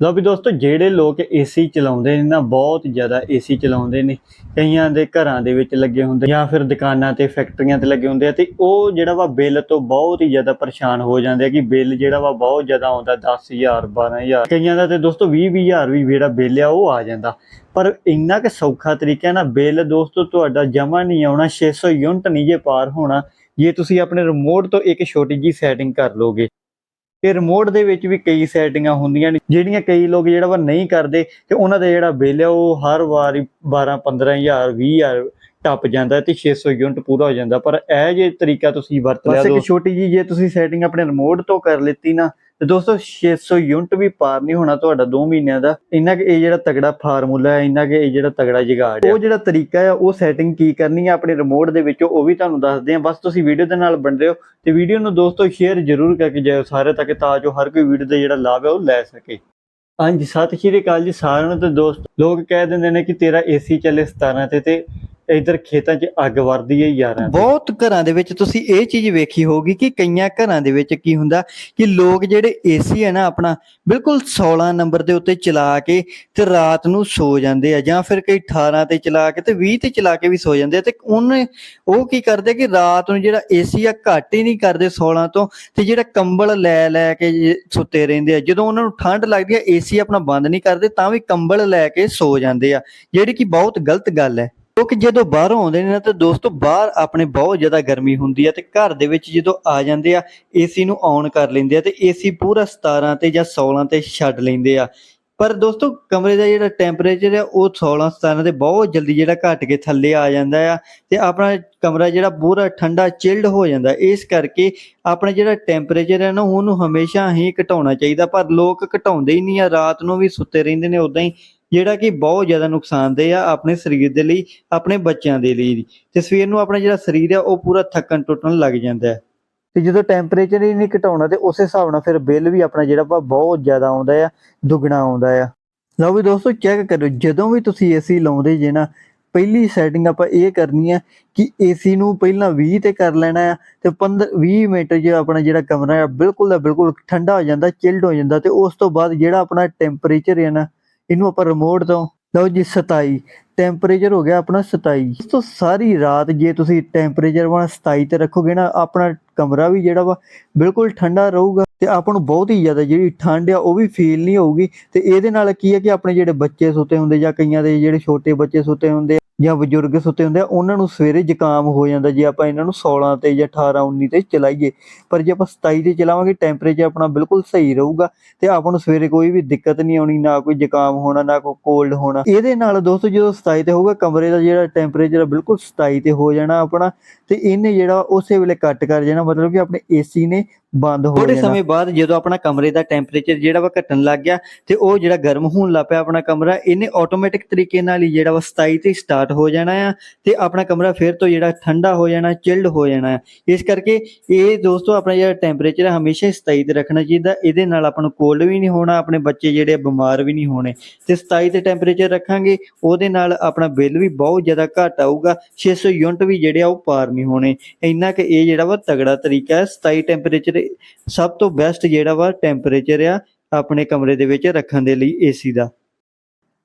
ਲਓ ਵੀ ਦੋਸਤੋ, ਜਿਹੜੇ ਲੋਕ ਏਸੀ ਚਲਾਉਂਦੇ ਨੇ ਨਾ, ਬਹੁਤ ਜ਼ਿਆਦਾ ਏਸੀ ਚਲਾਉਂਦੇ ਨੇ। ਕਈਆਂ ਦੇ ਘਰਾਂ ਦੇ ਵਿੱਚ ਲੱਗੇ ਹੁੰਦੇ ਜਾਂ ਫਿਰ ਦੁਕਾਨਾਂ ਤੇ, ਫੈਕਟਰੀਆਂ ਤੇ ਲੱਗੇ ਹੁੰਦੇ ਆ ਤੇ ਉਹ ਜਿਹੜਾ ਵਾ ਬਿੱਲ ਤੋਂ ਬਹੁਤ ਹੀ ਜ਼ਿਆਦਾ ਪਰੇਸ਼ਾਨ ਹੋ ਜਾਂਦੇ ਆ ਕਿ ਬਿੱਲ ਜਿਹੜਾ ਵਾ ਬਹੁਤ ਜ਼ਿਆਦਾ ਆਉਂਦਾ 10000 12000 ਕਈਆਂ ਦਾ ਤੇ ਦੋਸਤੋ 20 20000 ਵੀ ਜਿਹੜਾ ਬਿੱਲ ਆ, ਉਹ ਆ ਜਾਂਦਾ। ਪਰ ਇੰਨਾ ਕਿ ਸੌਖਾ ਤਰੀਕਾ ਨਾ, ਬਿੱਲ ਦੋਸਤੋ, ਤੁਹਾਡਾ ਜਮਾ ਨਹੀਂ ਆਉਣਾ 600 ਯੂਨਿਟ ਨਹੀਂ ਜੇ ਪਾਰ ਹੋਣਾ, ਜੇ ਤੁਸੀਂ ਆਪਣੇ ਰਿਮੋਟ ਤੋਂ ਇੱਕ ਛੋਟੀ ਜੀ ਸੈਟਿੰਗ ਕਰ ਲੋਗੇ ਤੇ ਰਿਮੋਟ ਦੇ ਵਿੱਚ ਵੀ ਕਈ ਸੈਟਿੰਗਾਂ ਹੁੰਦੀਆਂ ਨੇ ਜਿਹੜੀਆਂ ਕਈ ਲੋਕ ਜਿਹੜਾ ਵਾ ਨਹੀਂ ਕਰਦੇ ਤੇ ਉਹਨਾਂ ਦਾ ਜਿਹੜਾ ਬਿੱਲ ਆ ਉਹ ਹਰ ਵਾਰੀ 12 15000 20000 ਟੱਪ ਜਾਂਦਾ ਤੇ 600 ਯੂਨਿਟ ਪੂਰਾ ਹੋ ਜਾਂਦਾ। ਪਰ ਇਹ ਜੇ ਤਰੀਕਾ ਤੁਸੀਂ ਵਰਤ ਲਿਆ ਇੱਕ ਛੋਟੀ ਜੀ ਜੇ ਤੁਸੀਂ ਸੈਟਿੰਗ ਆਪਣੇ ਰਿਮੋਟ ਤੋਂ ਕਰ ਲਿੱਤੀ ਨਾ ਤੇ ਦੋਸਤੋ 600 ਯੂਨਿਟ ਵੀ ਪਾਰ ਨਹੀਂ ਹੋਣਾ ਤੁਹਾਡਾ 2 ਮਹੀਨਿਆਂ ਦਾ। ਇੰਨਾ ਕਿ ਇਹ ਜਿਹੜਾ ਤਗੜਾ ਫਾਰਮੂਲਾ ਹੈ, ਇੰਨਾ ਕਿ ਇਹ ਜਿਹੜਾ ਤਗੜਾ ਜਗਾੜ ਹੈ। ਉਹ ਜਿਹੜਾ ਤਰੀਕਾ ਹੈ, ਉਹ ਸੈਟਿੰਗ ਕੀ ਕਰਨੀ ਹੈ ਆਪਣੇ ਰਿਮੋਟ ਦੇ ਵਿੱਚੋਂ, ਉਹ ਵੀ ਤੁਹਾਨੂੰ ਦੱਸਦੇ ਹਾਂ। ਬਸ ਤੁਸੀਂ ਵੀਡੀਓ ਦੇ ਨਾਲ ਬਣ ਰਹੇ ਹੋ। ਤੇ ਵੀਡੀਓ ਨੂੰ ਦੋਸਤੋ ਸ਼ੇਅਰ ਜ਼ਰੂਰ ਕਰਕੇ ਜਾਇਓ ਸਾਰੇ ਤੱਕ ਤਾਂ ਜੋ ਹਰ ਕੋਈ ਵੀਡੀਓ ਦਾ ਜਿਹੜਾ ਲਾਭ ਹੈ, ਉਹ ਲੈ ਸਕੇ। ਹਾਂਜੀ, ਸਤਿ ਸ਼੍ਰੀ ਅਕਾਲ ਜੀ ਸਾਰਿਆਂ ਨੂੰ ਤੇ ਦੋਸਤ, ਲੋਕ ਕਹਿ ਦਿੰਦੇ ਨੇ ਕਿ ਤੇਰਾ ਏਸੀ ਚੱਲੇ 17 ਤੇ ਤੇ ਇਧਰ ਖੇਤਾਂ 'ਚ ਅੱਗ ਵਰਦੀ ਹੈ ਯਾਰਾਂ ਤੇ। ਬਹੁਤ ਘਰਾਂ ਦੇ ਵਿੱਚ ਤੁਸੀਂ ਇਹ ਚੀਜ਼ ਵੇਖੀ ਹੋਗੀ ਕਿ ਕਈਆਂ ਘਰਾਂ ਦੇ ਵਿੱਚ ਕੀ ਹੁੰਦਾ ਕਿ ਲੋਕ ਜਿਹੜੇ ਏਸੀ ਹੈ ਨਾ ਆਪਣਾ ਬਿਲਕੁਲ 16 ਨੰਬਰ ਦੇ ਉੱਤੇ ਚਲਾ ਕੇ ਤੇ ਰਾਤ ਨੂੰ ਸੋ ਜਾਂਦੇ ਆ ਜਾਂ ਫਿਰ ਕਈ 18 ਤੇ ਚਲਾ ਕੇ ਤੇ 20 ਤੇ ਚਲਾ ਕੇ ਵੀ ਸੋ ਜਾਂਦੇ ਆ ਤੇ ਉਹਨੇ ਉਹ ਕੀ ਕਰਦੇ ਕਿ ਰਾਤ ਨੂੰ ਜਿਹੜਾ ਏਸੀ ਆ ਘੱਟ ਹੀ ਨਹੀਂ ਕਰਦੇ 16 ਤੋਂ ਤੇ ਜਿਹੜਾ ਕੰਬਲ ਲੈ ਲੈ ਕੇ ਜੇ ਸੁੱਤੇ ਰਹਿੰਦੇ ਆ ਜਦੋਂ ਉਹਨਾਂ ਨੂੰ ਠੰਡ ਲੱਗਦੀ ਆ, ਏਸੀ ਆਪਣਾ ਬੰਦ ਨਹੀਂ ਕਰਦੇ ਤਾਂ ਵੀ ਕੰਬਲ ਲੈ ਕੇ ਸੋ ਜਾਂਦੇ ਆ, ਜਿਹੜੀ ਕਿ ਬਹੁਤ ਗਲਤ ਗੱਲ ਹੈ ਕਿਉਂਕਿ ਜਦੋਂ ਬਾਹਰੋਂ ਆਉਂਦੇ ਨੇ ਨਾ ਤਾਂ ਦੋਸਤੋ, ਬਾਹਰ ਆਪਣੇ ਬਹੁਤ ਜ਼ਿਆਦਾ ਗਰਮੀ ਹੁੰਦੀ ਆ ਤੇ ਘਰ ਦੇ ਵਿੱਚ ਜਦੋਂ ਆ ਜਾਂਦੇ ਆ ਏਸੀ ਨੂੰ ਔਨ ਕਰ ਲੈਂਦੇ ਆ ਤੇ ਏਸੀ ਪੂਰਾ 17 ਤੇ ਜਾਂ 16 ਤੇ ਛੱਡ ਲੈਂਦੇ ਆ। ਪਰ ਦੋਸਤੋ, ਕਮਰੇ ਦਾ ਜਿਹੜਾ ਟੈਂਪਰੇਚਰ ਆ, ਉਹ 16 17 ਤੇ ਬਹੁਤ ਜਲਦੀ ਜਿਹੜਾ ਘਟ ਕੇ ਥੱਲੇ ਆ ਜਾਂਦਾ ਆ ਤੇ ਆਪਣਾ ਕਮਰਾ ਜਿਹੜਾ ਪੂਰਾ ਠੰਡਾ ਚਿਲਡ ਹੋ ਜਾਂਦਾ। ਇਸ ਕਰਕੇ ਆਪਣਾ ਜਿਹੜਾ ਟੈਂਪਰੇਚਰ ਹੈ ਨਾ, ਉਹਨੂੰ ਹਮੇਸ਼ਾ ਹੀ ਘਟਾਉਣਾ ਚਾਹੀਦਾ। ਪਰ ਲੋਕ ਘਟਾਉਂਦੇ ਹੀ ਨਹੀਂ ਆ, ਰਾਤ ਨੂੰ ਵੀ ਸੁੱਤੇ ਰਹਿੰਦੇ ਨੇ ਉਦਾਂ ਹੀ ਜਿਹੜਾ ਕਿ ਬਹੁਤ ਜ਼ਿਆਦਾ ਨੁਕਸਾਨਦੇਹ ਆ ਆਪਣੇ ਸਰੀਰ ਦੇ ਲਈ, ਆਪਣੇ ਬੱਚਿਆਂ ਦੇ ਲਈ ਤੇ ਸਵੇਰ ਨੂੰ ਆਪਣਾ ਜਿਹੜਾ ਸਰੀਰ ਆ, ਉਹ ਪੂਰਾ ਥੱਕਣ ਟੁੱਟਣ ਲੱਗ ਜਾਂਦਾ ਹੈ। ਤੇ ਜਦੋਂ ਟੈਂਪਰੇਚਰ ਹੀ ਨਹੀਂ ਘਟਾਉਣਾ, ਤੇ ਉਸੇ ਹਿਸਾਬ ਨਾਲ ਫਿਰ ਬਿੱਲ ਵੀ ਆਪਣਾ ਜਿਹੜਾ ਵਾ ਬਹੁਤ ਜ਼ਿਆਦਾ ਆਉਂਦਾ ਆ, ਦੁੱਗਣਾ ਆਉਂਦਾ ਆ। ਲਓ ਵੀ ਦੋਸਤੋ ਚੈੱਕ ਕਰੋ ਜਦੋਂ ਵੀ ਤੁਸੀਂ ਏਸੀ ਲਾਉਂਦੇ ਜੇ ਨਾ, ਪਹਿਲੀ ਸੈਟਿੰਗ ਆਪਾਂ ਇਹ ਕਰਨੀ ਆ ਕਿ ਏਸੀ ਨੂੰ ਪਹਿਲਾਂ 20 ਤੇ ਕਰ ਲੈਣਾ ਆ, ਤੇ 15 20 ਮਿੰਟ ਜੇ ਆਪਣਾ ਜਿਹੜਾ ਕਮਰਾ ਆ, ਬਿਲਕੁਲ ਦਾ ਬਿਲਕੁਲ ਠੰਡਾ ਹੋ ਜਾਂਦਾ ਚਿਲਡ ਹੋ ਜਾਂਦਾ, ਤੇ ਉਸ ਤੋਂ ਬਾਅਦ ਜਿਹੜਾ ਆਪਣਾ ਟੈਂਪਰੇਚਰ ਹੈ ਨਾ ਇਹਨੂੰ ਆਪਾਂ ਰਿਮੋਟ ਤੋਂ, ਲਓ ਜੀ 27 ਟੈਂਪਰੇਚਰ ਹੋ ਗਿਆ ਆਪਣਾ 27 ਇਸ ਤੋਂ ਸਾਰੀ ਰਾਤ ਜੇ ਤੁਸੀਂ ਟੈਂਪਰੇਚਰ ਵਾਲਾ 27 ਤੇ ਰੱਖੋਗੇ ਨਾ, ਆਪਣਾ ਕਮਰਾ ਵੀ ਜਿਹੜਾ ਵਾ ਬਿਲਕੁਲ ਠੰਡਾ ਰਹੂਗਾ ਤੇ ਆਪਾਂ ਨੂੰ ਬਹੁਤ ਹੀ ਜ਼ਿਆਦਾ ਜਿਹੜੀ ਠੰਡ ਆ ਉਹ ਵੀ ਫੀਲ ਨਹੀਂ ਹੋਊਗੀ ਤੇ ਇਹਦੇ ਨਾਲ ਕੀ ਹੈ ਕਿ ਆਪਣੇ ਜਿਹੜੇ ਬੱਚੇ ਸੁੱਤੇ ਹੁੰਦੇ ਜਾਂ ਕਈਆਂ ਦੇ ਜਿਹੜੇ ਛੋਟੇ ਬੱਚੇ ਸੁੱਤੇ ਹੁੰਦੇ ਜਾਂ ਬਜ਼ੁਰਗ ਸੁੱਤੇ ਹੁੰਦੇ ਆ ਉਹਨਾਂ ਨੂੰ ਸਵੇਰੇ ਜ਼ੁਕਾਮ ਹੋ ਜਾਂਦਾ ਜੇ ਆਪਾਂ ਇਹਨਾਂ ਨੂੰ 16 ਤੇ ਜਾਂ 18 19 ਤੇ ਚਲਾਈਏ। ਪਰ ਜੇ ਆਪਾਂ 27 ਤੇ ਚਲਾਵਾਂਗੇ ਟੈਂਪਰੇਚਰ ਆਪਣਾ ਬਿਲਕੁਲ ਸਹੀ ਰਹੂਗਾ ਤੇ ਆਪਾਂ ਨੂੰ ਸਵੇਰੇ ਕੋਈ ਵੀ ਦਿੱਕਤ ਨਹੀਂ ਆਉਣੀ ਨਾ ਕੋਈ ਜ਼ੁਕਾਮ ਹੋਣਾ ਨਾ ਕੋਈ ਕੋਲਡ ਹੋਣਾ। ਇਹਦੇ ਨਾਲ ਦੋਸਤੋ ਜਦੋਂ 27 ਤੇ ਹੋਊਗਾ ਕਮਰੇ ਦਾ ਜਿਹੜਾ ਟੈਂਪਰੇਚਰ ਬਿਲਕੁਲ 27 ਤੇ ਹੋ ਜਾਣਾ ਆਪਣਾ ਤੇ ਇਹਨੇ ਜਿਹੜਾ ਉਸੇ ਵੇਲੇ ਕੱਟ ਕਰ ਜਾਣਾ ਮਤਲਬ ਕਿ ਆਪਣੇ ਏਸੀ ਨੇ ਬੰਦ ਹੋ ਥੋੜੇ ਜਾਣਾ। ਸਮੇਂ ਬਾਅਦ ਜਦੋਂ ਆਪਣਾ ਕਮਰੇ ਦਾ ਟੈਂਪਰੇਚਰ ਜਿਹੜਾ ਵਾ ਘਟਣ ਲੱਗ ਗਿਆ ਤੇ ਉਹ ਜਿਹੜਾ ਗਰਮ ਹੋਣ ਲੱਗ ਪਿਆ ਆਪਣਾ ਕਮਰਾ ਇਹਨੇ ਆਟੋਮੈਟਿਕ ਤਰੀਕੇ ਨਾਲ ਹੀ ਜਿਹੜਾ ਵਾ 27 ਤੇ ਸਟਾਰਟ ਹੋ ਜਾਣਾ ਆ ਤੇ ਆਪਣਾ ਕਮਰਾ ਫਿਰ ਤੋਂ ਜਿਹੜਾ ਠੰਡਾ ਹੋ ਜਾਣਾ ਚਿਲਡ ਹੋ ਜਾਣਾ ਆ। ਇਸ ਕਰਕੇ ਇਹ ਦੋਸਤੋ ਆਪਣਾ ਜਿਹੜਾ ਟੈਂਪਰੇਚਰ ਹੈ ਹਮੇਸ਼ਾ 27 ਤੇ ਰੱਖਣਾ ਚਾਹੀਦਾ। ਇਹਦੇ ਨਾਲ ਆਪਾਂ ਨੂੰ ਕੋਲਡ ਵੀ ਨਹੀਂ ਹੋਣਾ, ਆਪਣੇ ਬੱਚੇ ਜਿਹੜੇ ਆ ਬਿਮਾਰ ਵੀ ਨਹੀਂ ਹੋਣੇ। ਤੇ 27 ਤੇ ਟੈਂਪਰੇਚਰ ਰੱਖਾਂਗੇ, ਉਹਦੇ ਨਾਲ ਆਪਣਾ ਬਿੱਲ ਵੀ ਬਹੁਤ ਜ਼ਿਆਦਾ ਘੱਟ ਆਊਗਾ। 600 ਯੂਨਿਟ ਵੀ ਜਿਹੜੇ ਆ ਉਹ ਪਾਰ ਨਹੀਂ ਹੋਣੇ। ਇੰਨਾ ਕਿ ਇਹ ਜਿਹੜਾ ਵਾ ਤਗੜਾ ਤਰੀਕਾ ਹੈ 27 ਟੈਂਪਰੇਚਰ ਸਭ ਤੋਂ ਬੈਸਟ ਜਿਹੜਾ ਵਾ ਟੈਂਪਰੇਚਰ ਆ ਆਪਣੇ ਕਮਰੇ ਦੇ ਵਿੱਚ ਰੱਖਣ ਦੇ ਲਈ ਏਸੀ ਦਾ।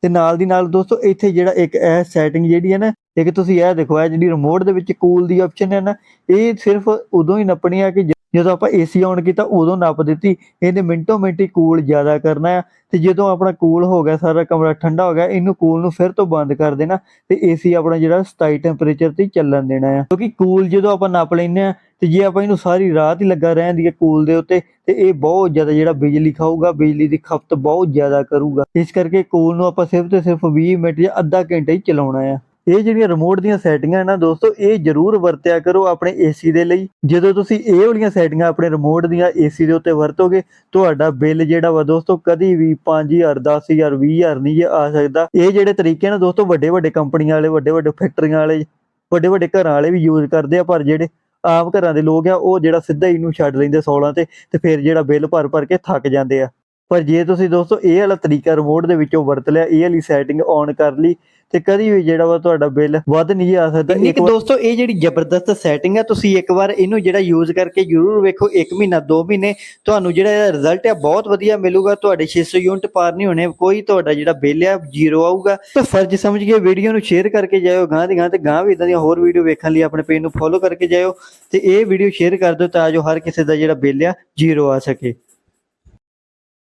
ਤੇ ਨਾਲ ਦੀ ਨਾਲ ਦੋਸਤੋ ਇੱਥੇ ਜਿਹੜਾ ਇੱਕ ਇਹ ਸੈਟਿੰਗ ਜਿਹੜੀ ਹੈ ਨਾ ਇੱਕ ਤੁਸੀਂ ਇਹ ਦੇਖੋ, ਇਹ ਜਿਹੜੀ ਰਿਮੋਟ ਦੇ ਵਿੱਚ ਕੂਲ ਦੀ ਆਪਸ਼ਨ ਹੈ ਨਾ, ਇਹ ਸਿਰਫ ਉਦੋਂ ਹੀ ਨੱਪਣੀ ਆ ਕਿ ਜਦੋਂ ਆਪਾਂ ਏਸੀ ਆਨ ਕੀਤਾ, ਉਦੋਂ ਨੱਪ ਦਿੱਤੀ। ਇਹਨੇ ਮਿੰਟੋ ਮਿੰਟ ਹੀ ਕੂਲ ਜ਼ਿਆਦਾ ਕਰਨਾ ਆ। ਤੇ ਜਦੋਂ ਆਪਣਾ ਕੂਲ ਹੋ ਗਿਆ, ਸਾਰਾ ਕਮਰਾ ਠੰਡਾ ਹੋ ਗਿਆ, ਇਹਨੂੰ ਕੂਲ ਨੂੰ ਫਿਰ ਤੋਂ ਬੰਦ ਕਰ ਦੇਣਾ ਤੇ ਏਸੀ ਆਪਣਾ ਜਿਹੜਾ 27 ਟੈਂਪਰੇਚਰ ਤੇ ਚੱਲਣ ਦੇਣਾ ਆ। ਕਿਉਂਕਿ ਕੂਲ ਜਦੋਂ ਆਪਾਂ ਨੱਪ ਲੈਂਦੇ ਆ, ਤੇ ਜੇ ਆਪਾਂ ਇਹਨੂੰ ਸਾਰੀ ਰਾਤ ਹੀ ਲੱਗਾ ਰਹਿੰਦੀ ਹੈ ਕੂਲ ਦੇ ਉੱਤੇ, ਤੇ ਇਹ ਬਹੁਤ ਜ਼ਿਆਦਾ ਜਿਹੜਾ ਬਿਜਲੀ ਖਾਊਗਾ, ਬਿਜਲੀ ਦੀ ਖਪਤ ਬਹੁਤ ਜ਼ਿਆਦਾ ਕਰੂਗਾ। ਇਸ ਕਰਕੇ ਕੂਲ ਨੂੰ ਆਪਾਂ ਸਿਰਫ ਤੇ ਸਿਰਫ 20 ਮਿੰਟ ਜਾਂ ਅੱਧਾ ਘੰਟਾ ਹੀ ਚਲਾਉਣਾ ਆ। ਇਹ ਜਿਹੜੀਆਂ ਰਿਮੋਟ ਦੀਆਂ ਸੈਟਿੰਗਾਂ ਨਾ ਦੋਸਤੋ, ਇਹ ਜ਼ਰੂਰ ਵਰਤਿਆ ਕਰੋ ਆਪਣੇ ਏਸੀ ਦੇ ਲਈ। ਜਦੋਂ ਤੁਸੀਂ ਇਹ ਵਾਲੀਆਂ ਸੈਟਿੰਗਾਂ ਆਪਣੇ ਰਿਮੋਟ ਦੀਆਂ ਏਸੀ ਦੇ ਉੱਤੇ ਵਰਤੋਗੇ, ਤੁਹਾਡਾ ਬਿੱਲ ਜਿਹੜਾ ਵਾ ਦੋਸਤੋ, ਕਦੀ ਵੀ 5000 10000 20000 ਨਹੀਂ ਜੇ ਆ ਸਕਦਾ। ਇਹ ਜਿਹੜੇ ਤਰੀਕੇ ਨਾ ਦੋਸਤੋ, ਵੱਡੇ ਵੱਡੇ ਕੰਪਨੀਆਂ ਵਾਲੇ, ਵੱਡੇ ਵੱਡੇ ਫੈਕਟਰੀਆਂ ਵਾਲੇ, ਵੱਡੇ ਵੱਡੇ ਘਰਾਂ ਵਾਲੇ ਵੀ ਯੂਜ਼ ਕਰਦੇ ਆ, ਪਰ ਜਿਹੜੇ ਆਮ ਘਰਾਂ ਦੇ ਲੋਕ ਆ, ਉਹ ਜਿਹੜਾ ਸਿੱਧਾ ਹੀ ਨੂੰ ਛੱਡ ਲੈਂਦੇ 16 ਤੇ ਤੇ ਫਿਰ ਜਿਹੜਾ ਬਿੱਲ ਭਰ ਭਰ ਕੇ ਥੱਕ ਜਾਂਦੇ ਆ। ਪਰ ਜੇ ਤੁਸੀਂ ਦੋਸਤੋ, ਇਹ ਵਾਲਾ ਤਰੀਕਾ ਰਿਮੋਟ ਦੇ ਵਿੱਚੋਂ ਵਰਤ ਲਿਆ, ਇਹ ਵਾਲੀ ਸੈਟਿੰਗ ਔਨ ਕਰ ਲਈ ਤੇ ਕਦੀ ਵੀ ਜਿਹੜਾ ਵਾ ਤੁਹਾਡਾ ਬਿੱਲ ਵੱਧ ਨਹੀਂ ਆ ਸਕਦਾ। ਇੱਕ ਦੋਸਤੋ ਇਹ ਜਿਹੜੀ ਜ਼ਬਰਦਸਤ ਸੈਟਿੰਗ ਹੈ ਤੁਸੀਂ ਇੱਕ ਵਾਰ ਇਹਨੂੰ ਜਿਹੜਾ ਯੂਜ਼ ਕਰਕੇ ਜਰੂਰ ਵੇਖੋ 1 ਮਹੀਨਾ 2 ਮਹੀਨੇ ਤੁਹਾਨੂੰ ਜਿਹੜਾ ਰਿਜ਼ਲਟ ਹੈ ਬਹੁਤ ਵਧੀਆ ਮਿਲੂਗਾ। ਤੁਹਾਡੇ 600 ਯੂਨਿਟ ਪਾਰ ਨਹੀਂ ਹੋਣੇ ਕੋਈ ਤੁਹਾਡਾ ਜਿਹੜਾ ਬਿੱਲ ਹੈ ਜ਼ੀਰੋ ਆਊਗਾ। ਤਾਂ ਫਰਜ਼ ਸਮਝ ਕੇ ਵੀਡੀਓ ਨੂੰ ਸ਼ੇਅਰ ਕਰਕੇ ਜਾਇਓ ਗਾਂ ਦੀ ਗਾਂ ਤੇ ਗਾਂ ਵੀ ਇਦਾਂ ਦੀਆਂ ਹੋਰ ਵੀਡੀਓ ਵੇਖਣ ਲਈ ਆਪਣੇ ਪੇਜ ਨੂੰ ਫੋਲੋ ਕਰਕੇ ਜਾਇਓ। ਤੇ ਇਹ ਵੀਡੀਓ ਸ਼ੇਅਰ ਕਰ ਦਿਓ ਤਾਂ ਜੋ ਹਰ ਕਿਸੇ ਦਾ ਜਿਹੜਾ ਬਿੱਲ ਆ ਜ਼ੀਰੋ ਆ ਸਕੇ।